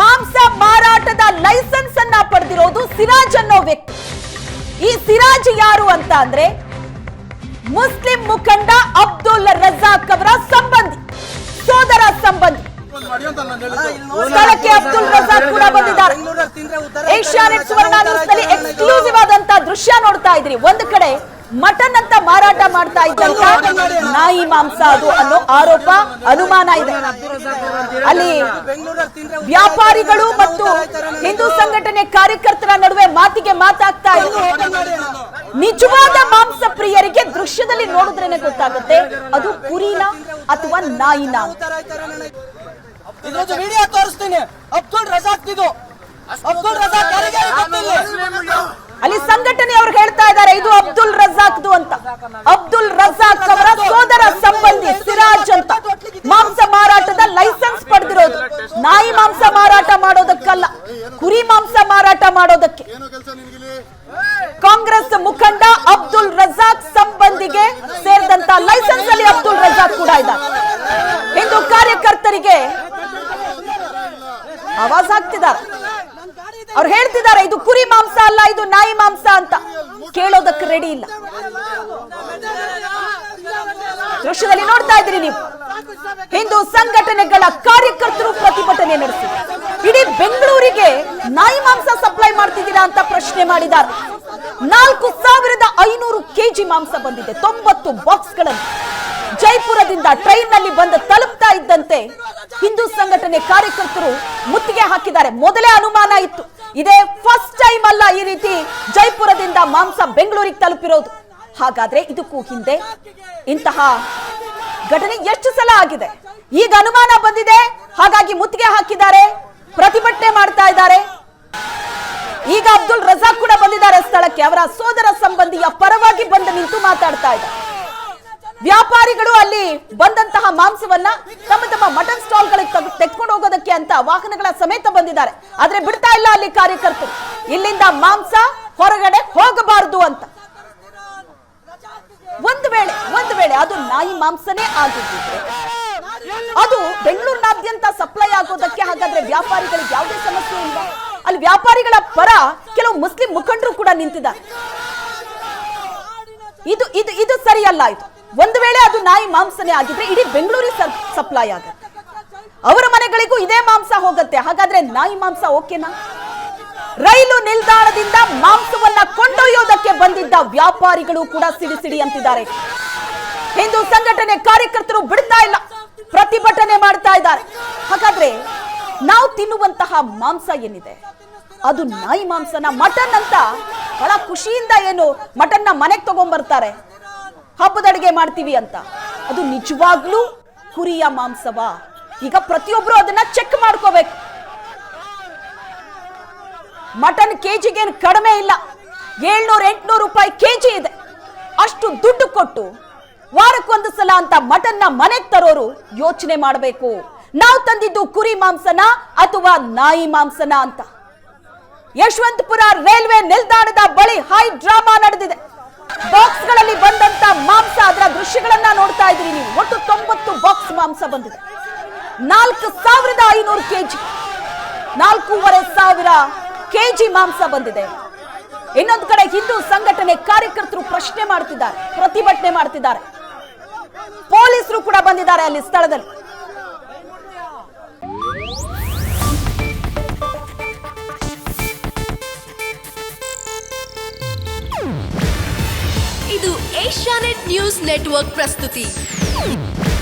ಮಾಂಸ ಮಾರಾಟದ ಲೈಸೆನ್ಸ್ ಅನ್ನ ಪಡೆದಿರೋದು ಸಿರಾಜ್ ಅನ್ನೋ ವ್ಯಕ್ತಿ. ಈ ಸಿರಾಜ್ ಯಾರು ಅಂತ ಅಂದ್ರೆ ಮುಸ್ಲಿಂ ಮುಖಂಡ ಅಬ್ದುಲ್ ರಜಾಕ್ ಅವರ ಸಂಬಂಧಿ ಸೋದರ ಸಂಬಂಧಿ. ಸ್ಥಳಕ್ಕೆ ಅಬ್ದುಲ್ ರಜಾಕ್ ಕೂಡ ಬಂದಿದ್ದಾರೆ. ಏಷ್ಯಾನೆಟ್ ಸುವರ್ಣ ನ್ಯೂಸ್ನಲ್ಲಿ ಎಕ್ಸ್ಕ್ಲೂಸಿವ್ ಆದಂತ ದೃಶ್ಯ ನೋಡ್ತಾ ಇದ್ರಿ. ಒಂದು ಕಡೆ ಮಟನ್ ಅಂತ ಮಾರಾಟ ಮಾಡ್ತಾ ಇದ್ದಂತ ನಾಯಿ ಮಾಂಸ ಅದು ಅನ್ನೋ ಆರೋಪ, ಅನುಮಾನ ಇದೆ. ಅಲ್ಲಿ ವ್ಯಾಪಾರಿಗಳು ಮತ್ತು ಹಿಂದೂ ಸಂಘಟನೆ ಕಾರ್ಯಕರ್ತರ ನಡುವೆ ಮಾತಿಗೆ ಮಾತಾಗ್ತಾ ಇದೆ. ನಿಜವಾದ ಮಾಂಸ ಪ್ರಿಯರಿಗೆ ದೃಶ್ಯದಲ್ಲಿ ನೋಡಿದ್ರೇನೆ ಗೊತ್ತಾಗುತ್ತೆ, ಅದು ಕುರಿನ ಅಥವಾ ನಾಯಿನ? ವಿಡಿಯೋ ತೋರಿಸ್ತೀನಿ. ಅಬ್ದುಲ್ ರಜಾಕ್ ಇದು. ಅಬ್ದುಲ್ ರಜಾಕ್ ಯಾರಿಗೆ ಸಂಘಟನೆ ಅಲ್ಲಿ ಸಂಘಟನೆಯವರು ಹೇಳ್ತಾ ಇದ್ದಾರೆ, ಇದು ಅಬ್ದುಲ್ ರಜಾಕ್ದು ಅಂತ. ಅಬ್ದುಲ್ ರಜಾಕ್ ಅವರ ಸೋದರ ಸಂಬಂಧಿ ಸಿರಾಜ್ ಅಂತ. ಮಾಂಸ ಮಾರಾಟದ ಲೈಸೆನ್ಸ್ ಪಡೆದಿರೋದು. ನಾಯಿ ಮಾಂಸ ಮಾರಾಟ ಮಾಡೋದಕ್ಕಲ್ಲ, ಕುರಿ ಮಾಂಸ ಮಾರಾಟ ಮಾಡೋದಕ್ಕೆ. ಕಾಂಗ್ರೆಸ್ ಮುಖಂಡ ಅಬ್ದುಲ್ ರಜಾಕ್ ಸಂಬಂಧಿಗೆ ಸೇರಿದಂತ ಲೈಸೆನ್ಸ್ ಅಲ್ಲಿ ಅಬ್ದುಲ್ ರಜಾಕ್ ಕೂಡ ಇದ್ದಾರೆ. ಹಿಂದೂ ಕಾರ್ಯಕರ್ತರಿಗೆ ಆವಾಜ್ ಹಾಕ್ತಿದ್ದಾರೆ. ಅವ್ರು ಹೇಳ್ತಿದ್ದಾರೆ, ಇದು ಕುರಿ ಮಾಂಸ ಅಲ್ಲ, ಇದು ನಾಯಿ ಮಾಂಸ ಅಂತ. ಕೇಳೋದಕ್ಕೆ ರೆಡಿ ಇಲ್ಲ. ದೃಶ್ಯದಲ್ಲಿ ನೋಡ್ತಾ ಇದ್ರಿ ನೀವು. ಹಿಂದೂ ಸಂಘಟನೆಗಳ ಕಾರ್ಯಕರ್ತರು ಪ್ರತಿಭಟನೆ ನಡೆಸಿದ್ದಾರೆ ಇಡೀ ಬೆಂಗಳೂರಿಗೆ ನಾಯಿ ಮಾಂಸ ಸಪ್ಲೈ ಮಾಡ್ತಿದ್ದೀರಾ ಅಂತ ಪ್ರಶ್ನೆ ಮಾಡಿದ್ದಾರೆ. ನಾಲ್ಕು ಸಾವಿರದ ಐನೂರು ಕೆಜಿ ಮಾಂಸ ಬಂದಿದೆ, ತೊಂಬತ್ತು ಬಾಕ್ಸ್ಗಳಲ್ಲಿ. ಜೈಪುರದಿಂದ ಟ್ರೈನ್ನಲ್ಲಿ ಬಂದು ತಲುಪ್ತಾ ಇದ್ದಂತೆ ಹಿಂದೂ ಸಂಘಟನೆ ಕಾರ್ಯಕರ್ತರು ಮುತ್ತಿಗೆ ಹಾಕಿದ್ದಾರೆ. ಮೊದಲೇ ಅನುಮಾನ ಇತ್ತು. ಇದೇ ಫಸ್ಟ್ ಟೈಮ್ ಅಲ್ಲ ಈ ರೀತಿ ಜೈಪುರದಿಂದ ಮಾಂಸ ಬೆಂಗಳೂರಿಗೆ ತಲುಪಿರೋದು. ಹಾಗಾದ್ರೆ ಇದಕ್ಕೂ ಹಿಂದೆ ಇಂತಹ ಘಟನೆ ಎಷ್ಟು ಸಲ ಆಗಿದೆ? ಈಗ ಅನುಮಾನ ಬಂದಿದೆ. ಹಾಗಾಗಿ ಮುತ್ತಿಗೆ ಹಾಕಿದ್ದಾರೆ. ಪ್ರತಿಭಟನೆ ಮಾಡ್ತಾ ಇದ್ದಾರೆ. ಈಗ ಅಬ್ದುಲ್ ರಜಾಕ್ ಕೂಡ ಬಂದಿದ್ದಾರೆ ಸ್ಥಳಕ್ಕೆ. ಅವರ ಸೋದರ ಸಂಬಂಧಿಯ ಪರವಾಗಿ ಬಂದು ನಿಂತು ಮಾತಾಡ್ತಾ ಇದ್ದಾರೆ. ವ್ಯಾಪಾರಿಗಳು ಅಲ್ಲಿ ಬಂದಂತಹ ಮಾಂಸವನ್ನ ತಮ್ಮ ತಮ್ಮ ಮಟನ್ ಸ್ಟಾಲ್ ಗಳಿಗೆ ತೆಗೆದುಕೊಂಡು ಅಂತ ವಾಹನಗಳ ಸಮೇತ ಬಂದಿದ್ದಾರೆ. ಆದ್ರೆ ಬಿಡ್ತಾ ಇಲ್ಲ ಅಲ್ಲಿ ಕಾರ್ಯಕರ್ತರು. ಇಲ್ಲಿಂದ ಮಾಂಸ ಹೊರಗಡೆ ಹೋಗಬಾರದು ಅಂತ. ಒಂದು ವೇಳೆ ಒಂದು ವೇಳೆ ಅದು ನಾಯಿ ಮಾಂಸನೇ ಆಗಿದ್ದಿದ್ರೆ, ಅದು ಬೆಂಗಳೂರಿನಾದ್ಯಂತ ಸಪ್ಲೈ ಆಗೋದಕ್ಕೆ ಹಾಗಾದ್ರೆ ವ್ಯಾಪಾರಿಗಳಿಗೆ ಯಾವುದೇ ಸಮಸ್ಯೆ ಇಲ್ಲ. ಅಲ್ಲಿ ವ್ಯಾಪಾರಿಗಳ ಪರ ಕೆಲವು ಮುಸ್ಲಿಂ ಮುಖಂಡರು ಕೂಡ ನಿಂತಿದ್ದಾರೆ. ಇದು ಇದು ಇದು ಸರಿಯಲ್ಲ ಇದು. ಒಂದು ವೇಳೆ ಅದು ನಾಯಿ ಮಾಂಸನೇ ಆಗಿದ್ರೆ ಇಡೀ ಬೆಂಗಳೂರಿಗೆ ಸಪ್ಲೈ ಆಗುತ್ತೆ. ಅವರ ಮನೆಗಳಿಗೂ ಇದೇ ಮಾಂಸ ಹೋಗುತ್ತೆ. ಹಾಗಾದ್ರೆ ನಾಯಿ ಮಾಂಸ ಓಕೆನಾ? ರೈಲು ನಿಲ್ದಾಣದಿಂದ ಮಾಂಸವನ್ನ ಕೊಂಡೊಯ್ಯೋದಕ್ಕೆ ಬಂದಿದ್ದ ವ್ಯಾಪಾರಿಗಳು ಕೂಡ ಸಿಡಿ ಸಿಡಿ ಅಂತಿದ್ದಾರೆ. ಹಿಂದೂ ಸಂಘಟನೆ ಕಾರ್ಯಕರ್ತರು ಬಿಡ್ತಾ ಇಲ್ಲ. ಪ್ರತಿಭಟನೆ ಮಾಡ್ತಾ ಇದ್ದಾರೆ. ಹಾಗಾದ್ರೆ ನಾವು ತಿನ್ನುವಂತಹ ಮಾಂಸ ಏನಿದೆ? ಅದು ನಾಯಿ ಮಾಂಸನ? ಮಟನ್ ಅಂತ ಬಹಳ ಖುಷಿಯಿಂದ ಏನು ಮಟನ್ನ ಮನೆಗೆ ತಗೊಂಡ್ಬರ್ತಾರೆ ಹಬ್ಬದ ಅಡುಗೆ ಮಾಡ್ತೀವಿ ಅಂತ. ಅದು ನಿಜವಾಗ್ಲೂ ಕುರಿಯ ಮಾಂಸವಾ? ಈಗ ಪ್ರತಿಯೊಬ್ರು ಅದನ್ನ ಚೆಕ್ ಮಾಡ್ಕೋಬೇಕು. ಮಟನ್ ಕೆಜಿಗೆ ಕಡಿಮೆ ಇಲ್ಲ. ಏಳ್ನೂರ, ಎಂಟುನೂರು ರೂಪಾಯಿ ಕೆಜಿ ಇದೆ. ಅಷ್ಟು ದುಡ್ಡು ಕೊಟ್ಟು ವಾರಕ್ಕೊಂದು ಸಲ ಅಂತ ಮಟನ್ನ ಮನೆಗೆ ತರೋರು ಯೋಚನೆ ಮಾಡಬೇಕು. ನಾವು ತಂದಿದ್ದು ಕುರಿ ಮಾಂಸನ ಅಥವಾ ನಾಯಿ ಮಾಂಸನ ಅಂತ. ಯಶವಂತಪುರ ರೈಲ್ವೆ ನಿಲ್ದಾಣದ ಬಳಿ ಹೈ ಡ್ರಾಮಾ ನಡೆದಿದೆ. ಬಾಕ್ಸ್ಗಳಲ್ಲಿ ಬಂದಂತ ಮಾಂಸ ಅದರ ದೃಶ್ಯಗಳನ್ನ ನೋಡ್ತಾ ಇದ್ದೀರಿ ನೀವು. ಒಟ್ಟು ತೊಂಬತ್ತು ಬಾಕ್ಸ್ ಮಾಂಸ ಬಂದಿದೆ. ನಾಲ್ಕು ಸಾವಿರದ ಐನೂರು ಕೆಜಿ, ನಾಲ್ಕೂವರೆ ಸಾವಿರ ಕೆಜಿ ಮಾಂಸ ಬಂದಿದೆ. ಇನ್ನೊಂದು ಕಡೆ ಹಿಂದೂ ಸಂಘಟನೆ ಕಾರ್ಯಕರ್ತರು ಪ್ರಶ್ನೆ ಮಾಡ್ತಿದ್ದಾರೆ, ಪ್ರತಿಭಟನೆ ಮಾಡ್ತಿದ್ದಾರೆ. ಪೊಲೀಸರು ಕೂಡ ಬಂದಿದ್ದಾರೆ ಅಲ್ಲಿ ಸ್ಥಳದಲ್ಲಿ. ಇದು ಏಷ್ಯಾನೆಟ್ ನ್ಯೂಸ್ ನೆಟ್ವರ್ಕ್ ಪ್ರಸ್ತುತಿ.